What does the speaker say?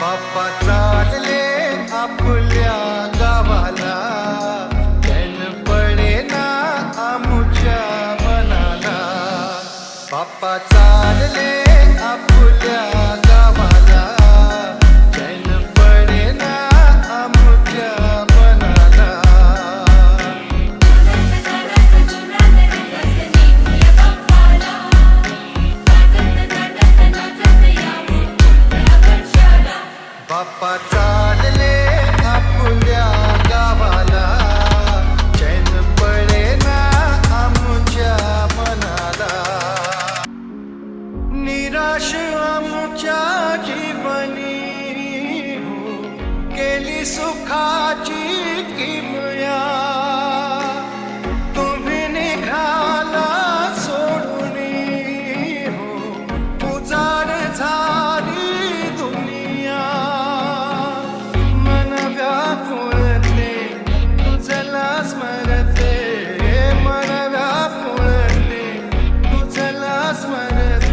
बाप्पा चालले आपल्या गावाला. त्यान पडे ना आमुच्या मनाला. बाप्पा चालले आपल्या बाप्पा चालले आपल्या गावाला. चैन पडे ना आमच्या मनाला. निराश आमच्या जीवनी. केली सुखाची किमया